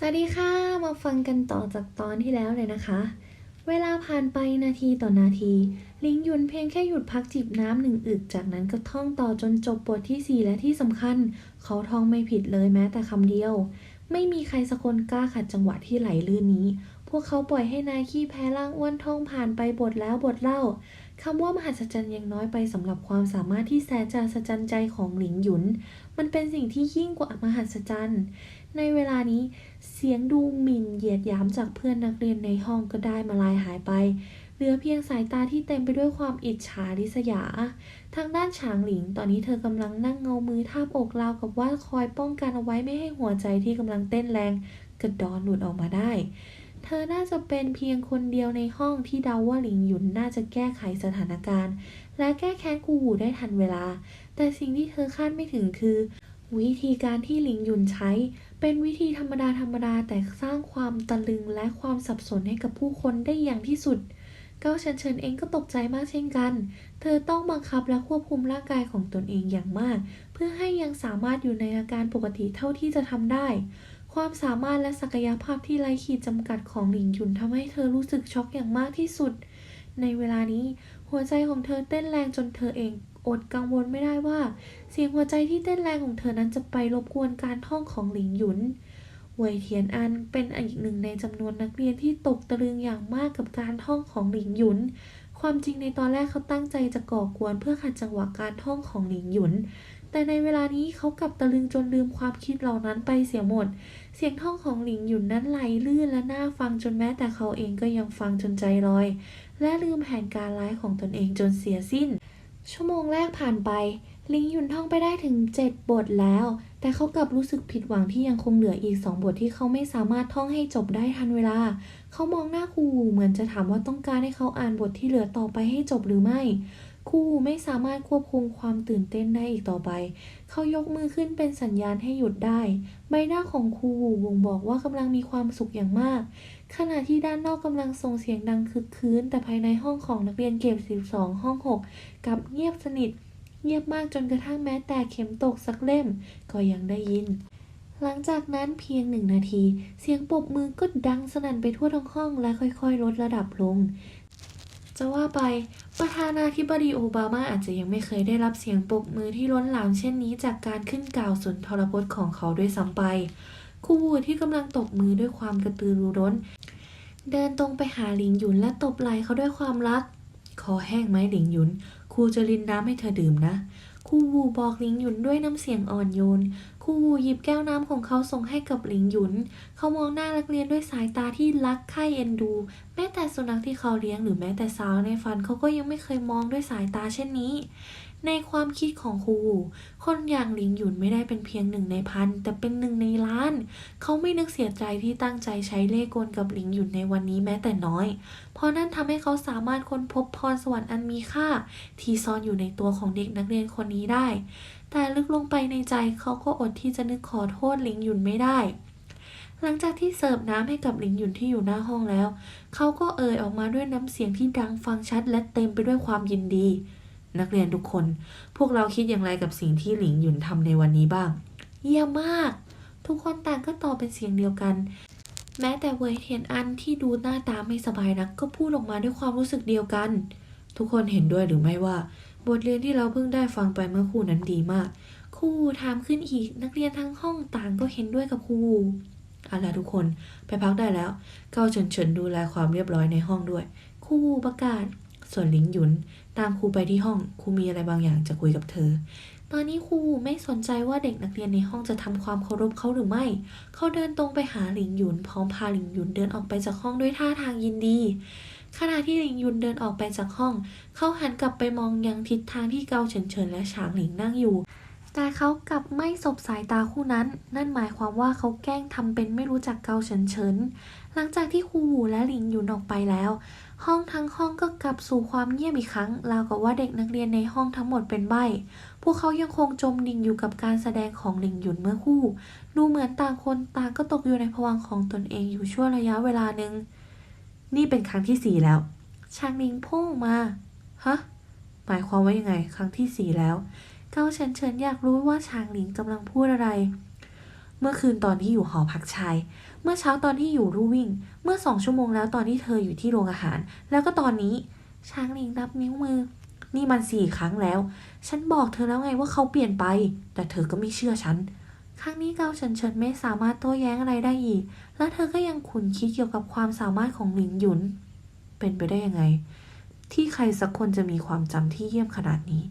สวัสดีค่ะ มาฟังกันต่อจากตอนที่แล้วเลยนะคะ เวลาผ่านไปนาทีต่อนาที ลิงยุนเพียงแค่หยุดพักจิบน้ำหนึ่งอึกจากนั้นก็ท่องต่อจนจบบทที่ 4 และที่สำคัญ เขาท่องไม่ผิดเลยแม้แต่คำเดียว ไม่มีใครสักคนกล้าขัดจังหวะที่ไหลลื่นนี้ พวกเขาปล่อยให้นายขี้แพ้ล่างอ้วนท่องผ่านไปบทแล้วบทเล่าคำว่ามหัศจรรย์ยังน้อยไปสำหรับความสามารถที่แสนจะอัจรรย์ใจของหลิงหยุน มันเป็นสิ่งที่ยิ่งกว่ามหัศจรรย์ ในเวลานี้เสียงดูหมิ่นเหยียดหยามจากเพื่อนนักเรียนในห้องก็ได้มาลายหายไป เหลือเพียงสายตาที่เต็มไปด้วยความอิจฉาริษยา ทางด้านฉางหลิง ตอนนี้เธอกำลังนั่งเงามือทาบอกราวกับว่าคอยป้องกันเอาไว้ไม่ให้หัวใจที่กำลังเต้นแรงกระดอนหลุดออกมาได้ เธอน่าจะเป็นเพียงคนเดียวในห้องที่เดาว่าหลิงหยุนน่าจะแก้ไขสถานการณ์ และแก้แค้นกูหูได้ทันเวลา แต่สิ่งที่เธอคาดไม่ถึงคือ วิธีการที่หลิงหยุนใช้ เป็นวิธีธรรมดาธรรมดาแต่สร้างความตะลึงและความสับสนให้กับผู้คนได้อย่างที่สุด เก้าเฉินเฉินเองก็ตกใจมากเช่นกัน เธอต้องบังคับและควบคุมร่างกายของตนเองอย่างมาก เพื่อให้ยังสามารถอยู่ในอาการปกติเท่าที่จะทำได้ ความสามารถและศักยภาพที่ไร้ขีดจำกัดของหลิงหยุนทำให้เธอรู้สึกช็อกอย่างมากที่สุด ในเวลานี้หัวใจของเธอเต้นแรงจนเธอเองอดกังวลไม่ได้ว่า เสียงหัวใจที่เต้นแรงของเธอนั้นจะไปรบกวนการท่องของหลิงหยุนเวยเทียนอันเป็นอีกหนึ่งในจำนวนนักเรียนที่ตกตะลึงอย่างมากกับการท่องของหลิงหยุน ความจริงในตอนแรกเขาตั้งใจจะก่อกวนเพื่อขัดจังหวะการท่องของหลิงหยุน แต่ในเวลานี้เขากลับตะลึงจนลืมความคิดเหล่านั้นไปเสียหมด เสียงท่องของหลิงหยุนนั้นไหลลื่นและน่าฟังจนแม้แต่เขาเองก็ยังฟังจนใจลอย และลืมแผนการร้ายของตนเองจนเสียสิ้น ชั่วโมงแรกผ่านไป ลิงหยุนท่องไปได้ถึง 7 บทแล้ว แต่เขากลับรู้สึกผิดหวังที่ยังคงเหลืออีก 2 บทที่เขาไม่สามารถท่องให้จบได้ทันเวลา เขามองหน้าครูเหมือนจะถามว่าต้องการให้เขาอ่านบทที่เหลือต่อไปให้จบหรือไม่ครูไม่สามารถควบคุมความตื่นเต้นได้อีกต่อไป เขายกมือขึ้นเป็นสัญญาณให้หยุดได้ ใบหน้าของครูบ่งบอกว่ากำลังมีความสุขอย่างมาก ขณะที่ด้านนอกกำลังส่งเสียงดังคึกคืน แต่ภายในห้องของนักเรียนเก็บ 12 ห้อง 6กลับเงียบสนิท งียบมากจนกระทั่งแม้แต่เข็มตกสักเล่ม ก็ยังได้ยิน หลังจากนั้นเพียงหนึ่งนาที เสียงปรบมือก็ดังสนั่นไปทั่วทั้งห้องและค่อยๆ ลดระดับลง จะว่าไป ประธานาธิบดีโอบามาอาจจะยังไม่เคยได้รับเสียงปรบมือที่ล้นหลามเช่นนี้จากการขึ้นกล่าวสุนทรพจน์ของเขาด้วยซ้ำไปครูวูที่กำลังตบมือด้วยความกระตือรือร้น เดินตรงไปหาหลิงหยุนและตบไหล่เขาด้วยความรัก คอแห้งไหมหลิงหยุน รูจะรินน้ำให้เธอดื่มนะครูวูบอกหลิงหยุนด้วยน้ำเสียงอ่อนโยนครูวูหยิบแก้วน้ำของเขาส่งให้กับหลิงหยุน เขามองหน้านักเรียนด้วยสายตาที่รักใคร่เอ็นดู แม้แต่สุนัขที่เขาเลี้ยงหรือแม้แต่สาวในฝันเขาก็ยังไม่เคยมองด้วยสายตาเช่นนี้ ในความคิดของครู คนอย่างหลิงหยุนไม่ได้เป็นเพียงหนึ่งในพัน แต่เป็นหนึ่งในล้าน เขาไม่นึกเสียใจที่ตั้งใจใช้เล่ห์กลกับหลิงหยุนในวันนี้แม้แต่น้อย เพราะนั่นทำให้เขาสามารถค้นพบพรสวรรค์อันมีค่า ที่ซ่อนอยู่ในตัวของเด็กนักเรียนคนนี้ได้ แต่ลึกลงไปในใจเขาก็อดที่จะนึกขอโทษหลิงหยุนไม่ได้หลังจากที่เสิร์ฟน้ำให้กับหลิงหยุนที่อยู่หน้าห้องแล้ว เขาก็เอ่ยออกมาด้วยน้ำเสียงที่ดังฟังชัดและเต็มไปด้วยความยินดี นักเรียนทุกคน พวกเราคิดอย่างไรกับสิ่งที่หลิงหยุนทำในวันนี้บ้าง เยี่ยมมาก ทุกคนต่างก็ตอบเป็นเสียงเดียวกัน แม้แต่เวยเทียนอันที่ดูหน้าตาไม่สบายนัก ก็พูดออกมาด้วยความรู้สึกเดียวกัน ทุกคนเห็นด้วยหรือไม่ว่า บทเรียนที่เราเพิ่งได้ฟังไปเมื่อครู่นั้นดีมากครูถามขึ้นอีกนักเรียนทั้งห้องต่างก็เห็นด้วยกับครูเอาล่ะทุกคนไปพักได้แล้ว เก้าเฉินเฉินดูแลความเรียบร้อยในห้องด้วยครูประกาศ ส่วนหลิงหยุนตามครูไปที่ห้องครูมีอะไรบางอย่างจะคุยกับเธอ ตอนนี้ครูไม่สนใจว่าเด็กนักเรียนในห้องจะทำความเคารพเขาหรือไม่ เขาเดินตรงไปหาหลิงหยุน พร้อมพาหลิงหยุนเดินออกไปจากห้องด้วยท่าทางยินดี ขณะที่หลิงหยุนเดินออกไปจากห้อง เขาหันกลับไปมองยังทิศทางที่เกาเฉินเฉินและฉางหลิงนั่งอยู่แต่เขากลับไม่สบสายตาคู่นั้น นั่นหมายความว่าเขาแกล้งทำเป็นไม่รู้จักเกาเฉินเฉิน หลังจากที่ครูหูและหลิงหยุนออกไปแล้ว ห้องทั้งห้องก็กลับสู่ความเงียบอีกครั้ง ราวกับว่าเด็กนักเรียนในห้องทั้งหมดเป็นใบ้พวกเขายังคงจมดิ่งอยู่กับการแสดงของหลิงหยุนเมื่อคู่ ดูเหมือนต่างคนต่างก็ตกอยู่ในภวังของตนเองอยู่ชั่วระยะเวลาหนึ่ง นี่เป็นครั้งที่สี่แล้ว ชางหลิงพุ่งมา ฮะ หมายความว่ายังไง ครั้งที่สี่แล้ว เกาเฉินเฉินอยากรู้ว่าชางหลิงกำลังพูดอะไร เมื่อคืนตอนที่อยู่หอพักชาย เมื่อเช้าตอนที่อยู่ลู่วิ่ง เมื่อสองชั่วโมงแล้วตอนที่เธออยู่ที่โรงอาหาร แล้วก็ตอนนี้ ช้างลิงนับนิ้วมือ นี่มันสี่ครั้งแล้ว ฉันบอกเธอแล้วไงว่าเขาเปลี่ยนไป แต่เธอก็ไม่เชื่อฉัน ครั้งนี้เกาเฉินเฉินไม่สามารถโต้แย้งอะไรได้อีก และเธอก็ยังขุนคิดเกี่ยวกับความสามารถของหลิงหยุน เป็นไปได้ยังไง ที่ใครสักคนจะมีความจำที่เยี่ยมขนาดนี้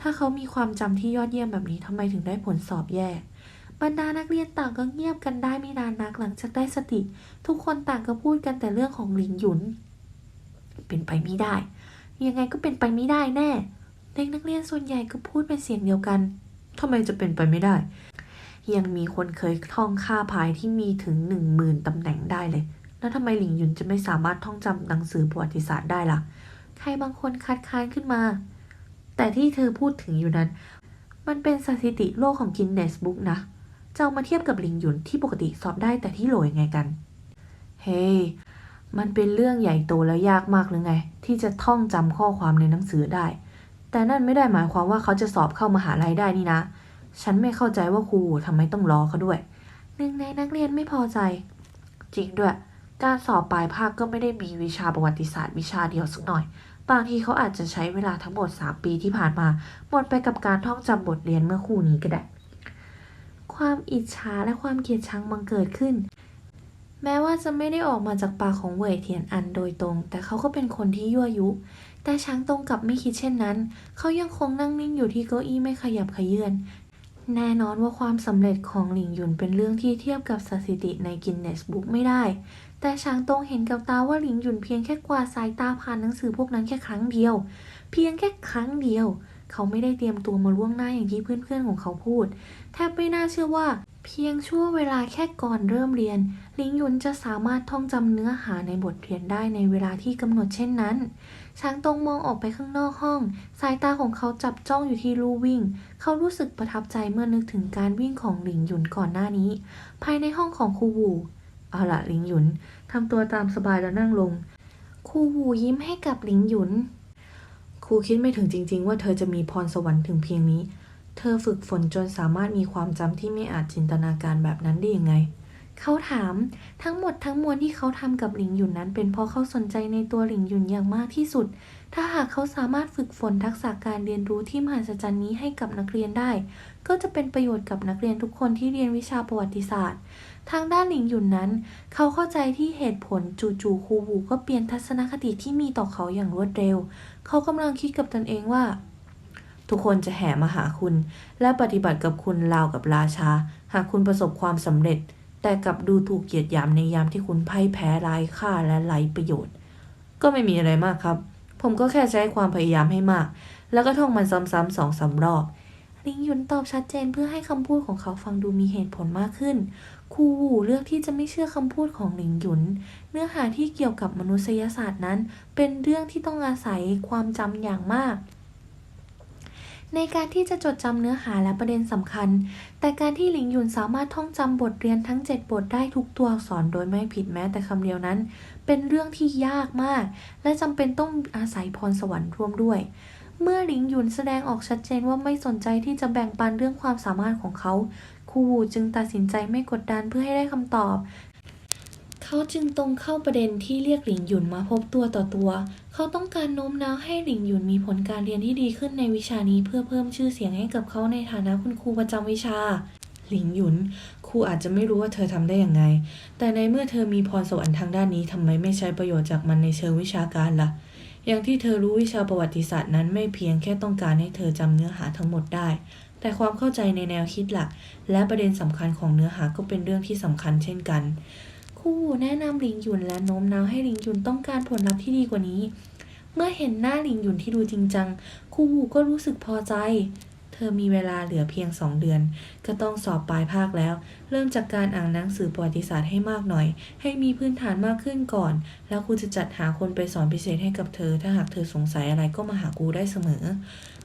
ถ้าเขามีความจำที่ยอดเยี่ยมแบบนี้ทำไมถึงได้ผลสอบแย่ บรรดานักเรียนต่างก็เงียบกันได้ไม่นานนักหลังจากได้สติ ทุกคนต่างก็พูดกันแต่เรื่องของหลิงหยุน เป็นไปไม่ได้ ยังไงก็เป็นไปไม่ได้แน่ เด็กนักเรียนส่วนใหญ่ก็พูดเป็นเสียงเดียวกันทำไมจะเป็นไปไม่ได้ ยังมีคนเคยท่องค่าพายที่มีถึงหนึ่งหมื่นตำแหน่งได้เลย แล้วทำไมหลิงหยุนจะไม่สามารถท่องจำหนังสือประวัติศาสตร์ได้ล่ะ ใครบางคนคัดค้านขึ้นมา แต่ที่เธอพูดถึงอยู่นั้น มันเป็นสถิติโลกของกินเนสบุ๊กนะ เอามาเทียบกับหลิงหยุนที่ปกติสอบได้แต่ที่โหลยังไงกัน เฮ้ hey, มันเป็นเรื่องใหญ่โตแล้วยากมากหรือไง ที่จะท่องจำข้อความในหนังสือได้ แต่นั่นไม่ได้หมายความว่าเขาจะสอบเข้ามหาลัยได้นี่นะ ฉันไม่เข้าใจว่าครูทำไมต้องรอเขาด้วย หนึ่งในนักเรียนไม่พอใจ จริงด้วย การสอบปลายภาคก็ไม่ได้มีวิชาประวัติศาสตร์วิชาเดียวสักหน่อยบางทีเขาอาจจะใช้เวลาทั้งหมด 3 ปีที่ผ่านมาหมดไปกับการท่องจำบทเรียนเมื่อครู่นี้ก็ได้ ความอิจฉาและความเกลียดชังบังเกิดขึ้น แม้ว่าจะไม่ได้ออกมาจากปากของเว่ยเทียนอันโดยตรง แต่เขาก็เป็นคนที่ยั่วยุ แต่ช้างตรงกลับไม่คิดเช่นนั้น เขายังคงนั่งนิ่งอยู่ที่เก้าอี้ไม่ขยับเขยื้อนแน่นอนว่าความสำเร็จของหลิงหยุนเป็นเรื่องที่เทียบกับสถิติในกินเนสบุ๊กไม่ได้ แต่ช้างตรงเห็นกับตาว่าหลิงหยุนเพียงแค่กวาดสายตาผ่านหนังสือพวกนั้นแค่ครั้งเดียว เพียงแค่ครั้งเดียว เขาไม่ได้เตรียมตัวมาล่วงหน้าอย่างที่เพื่อนๆของเขาพูด แทบไม่น่าเชื่อว่า เพียงชั่วเวลาแค่ก่อนเริ่มเรียน ลิงยุนจะสามารถท่องจำเนื้อหาในบทเรียนได้ในเวลาที่กำหนดเช่นนั้น ช้างตรงมองออกไปข้างนอกห้อง สายตาของเขาจับจ้องอยู่ที่ลู่วิ่ง เขารู้สึกประทับใจเมื่อนึกถึงการวิ่งของหลิงหยุนก่อนหน้านี้ ภายในห้องของครูวูเอาละหลิงหยุนทำตัวตามสบายแล้วนั่งลงครูวูยิ้มให้กับหลิงหยุน รูคิดไม่ถึงจริง ๆ ว่าเธอจะมีพรสวรรค์ถึงเพียงนี้ เธอฝึกฝนจนสามารถมีความจำที่ไม่อาจจินตนาการแบบนั้นได้ยังไง เขาถามทั้งหมดทั้งมวลที่เขาทำกับหลิงหยุนนั้น เป็นเพราะเขาสนใจในตัวหลิงหยุนอย่างมากที่สุด ถ้าหากเขาสามารถฝึกฝนทักษะการเรียนรู้ที่มหัศจรรย์นี้ให้กับนักเรียนได้ ก็จะเป็นประโยชน์กับนักเรียนทุกคนที่เรียนวิชาประวัติศาสตร์ทางด้านหลิงหยุนนั้น เขาเข้าใจที่เหตุผลจู่ๆครูบูก็เปลี่ยนทัศนคติที่มีต่อเขาอย่างรวดเร็ว เขากำลังคิดกับตนเองว่า ทุกคนจะแห่มาหาคุณ และปฏิบัติกับคุณราวกับราชา หากคุณประสบความสำเร็จ แต่กลับดูถูกเกียรติยามในยามที่คุณพ่ายแพ้ไร้ค่าและไร้ประโยชน์ ก็ไม่มีอะไรมากครับ ผมก็แค่ใช้ความพยายามให้มาก แล้วก็ท่องมันซ้ำๆสองสารอบ ลิงหยุนตอบชัดเจนเพื่อให้คำพูดของเขาฟังดูมีเหตุผลมากขึ้นครูหูเลือกที่จะไม่เชื่อคำพูดของหลิงหยุน เนื้อหาที่เกี่ยวกับมนุษยศาสตร์นั้น เป็นเรื่องที่ต้องอาศัยความจำอย่างมากในการที่จะจดจำเนื้อหาและประเด็นสำคัญ แต่การที่หลิงหยุนสามารถท่องจำบทเรียนทั้ง 7 บทได้ทุกตัวอักษรโดยไม่ผิดแม้แต่คำเดียวนั้น เป็นเรื่องที่ยากมาก และจำเป็นต้องอาศัยพรสวรรค์ร่วมด้วย เมื่อหลิงหยุนแสดงออกชัดเจนว่าไม่สนใจที่จะแบ่งปันเรื่องความสามารถของเขาครูวูจึงตัดสินใจไม่กดดันเพื่อให้ได้คำตอบ เขาจึงตรงเข้าประเด็นที่เรียกหลิงหยุนมาพบตัวต่อตัว เขาต้องการโน้มน้าวให้หลิงหยุนมีผลการเรียนที่ดีขึ้นในวิชานี้เพื่อเพิ่มชื่อเสียงให้กับเขาในฐานะคุณครูประจำวิชาหลิงหยุนครูอาจจะไม่รู้ว่าเธอทำได้อย่างไง แต่ในเมื่อเธอมีพรสวรรค์ทางด้านนี้ทำไมไม่ใช้ประโยชน์จากมันในเชิงวิชาการล่ะ อย่างที่เธอรู้วิชาประวัติศาสตร์นั้นไม่เพียงแค่ต้องการให้เธอจำเนื้อหาทั้งหมดได้ แต่ความเข้าใจในแนวคิดหลัก และประเด็นสำคัญของเนื้อหาก็เป็นเรื่องที่สำคัญเช่นกันครูแนะนำลิงหยุนและโน้มน้าวให้ลิงหยุนต้องการผลลัพธ์ที่ดีกว่านี้ เมื่อเห็นหน้าลิงหยุนที่ดูจริงจังครูก็รู้สึกพอใจ เธอมีเวลาเหลือเพียงสองเดือน ก็ต้องสอบปลายภาคแล้ว เริ่มจากการอ่านหนังสือประวัติศาสตร์ให้มากหน่อย ให้มีพื้นฐานมากขึ้นก่อน แล้วครูจะจัดหาคนไปสอนพิเศษให้กับเธอ ถ้าหากเธอสงสัยอะไรก็มาหาครูได้เสมอ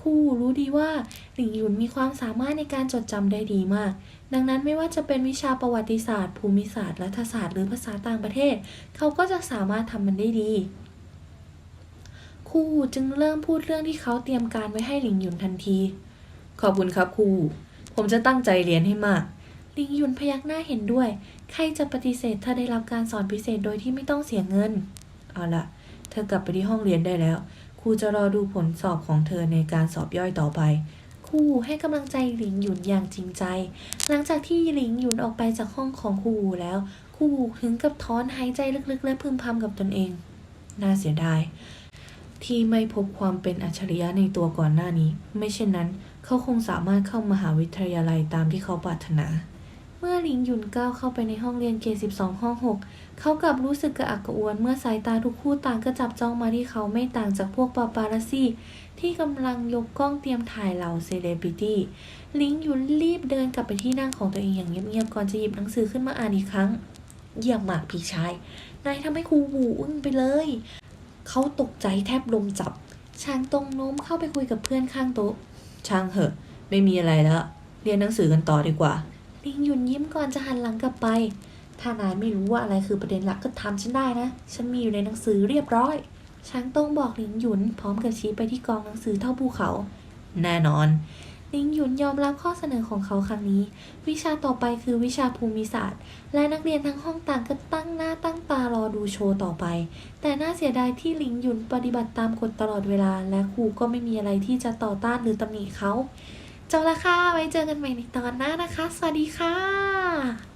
ครูรู้ดีว่าหลิงหยุนมีความสามารถในการจดจำได้ดีมาก ดังนั้นไม่ว่าจะเป็นวิชาประวัติศาสตร์ ภูมิศาสตร์รัฐศาสตร์หรือภาษาต่างประเทศ เขาก็จะสามารถทำมันได้ดีครูจึงเริ่มพูดเรื่องที่เขาเตรียมการไว้ให้หลิงหยุนทันที ขอบคุณครับครู ผมจะตั้งใจเรียนให้มาก ลิงยุนพยักหน้าเห็นด้วย ใครจะปฏิเสธถ้าได้รับการสอนพิเศษโดยที่ไม่ต้องเสียเงิน เอาล่ะ เธอกลับไปที่ห้องเรียนได้แล้ว ครูจะรอดูผลสอบของเธอในการสอบย่อยต่อไป ครูให้กำลังใจหลิงหยุนอย่างจริงใจ หลังจากที่หลิงหยุนออกไปจากห้องของครูแล้ว ครูถึงกับถอนหายใจลึกๆ และพึมพำกับตนเอง น่าเสียดายที่ไม่พบความเป็นอัจฉริยะในตัวก่อนหน้านี้ ไม่เช่นนั้น เขาคงสามารถเข้ามหาวิทยาลัยตามที่เขาปรารถนา เมื่อหลิงหยุนก้าวเข้าไปในห้องเรียนเก12 ห้อง 6 เขากลับรู้สึกกระอักกระอ่วนเมื่อสายตาทุกคู่ต่างก็จับจ้องมาที่เขาไม่ต่างจากพวกปาปาราซี่ ที่กำลังยกกล้องเตรียมถ่ายเหล่าเซเลบริตี้หลิงหยุนรีบเดินกลับไปที่นั่งของตัวเองอย่างเงียบๆก่อนจะหยิบหนังสือขึ้นมาอ่านอีกครั้งเยี่ยมมากพี่ชาย นายทำให้ครูหูอึ้งไปเลย เขาตกใจแทบลมจับชางตรงโน้มเข้าไปคุยกับเพื่อนข้างโต๊ะ ช่างเหอะ ไม่มีอะไรแล้ว เรียนหนังสือกันต่อดีกว่า ลิงหยุนยิ้มก่อนจะหันหลังกลับไป ถ้านายไม่รู้ว่าอะไรคือประเด็นหลักก็ทำฉันได้นะ ฉันมีอยู่ในหนังสือเรียบร้อยช้างตรงบอกลิงหยุนพร้อมกับชี้ไปที่กองหนังสือเท่าภูเขา แน่นอน ลิงหยุนยอมรับข้อเสนอของเขาครั้งนี้ วิชาต่อไปคือวิชาภูมิศาสตร์ และนักเรียนทั้งห้องต่างก็ตั้งหน้าตั้งตารอดูโชว์ต่อไป แต่น่าเสียดายที่หลิงหยุนปฏิบัติตามกฎตลอดเวลา และครูก็ไม่มีอะไรที่จะต่อต้านหรือตำหนิเขาจบละค่ะไว้เจอกันใหม่ในตอนหน้านะคะ สวัสดีค่ะ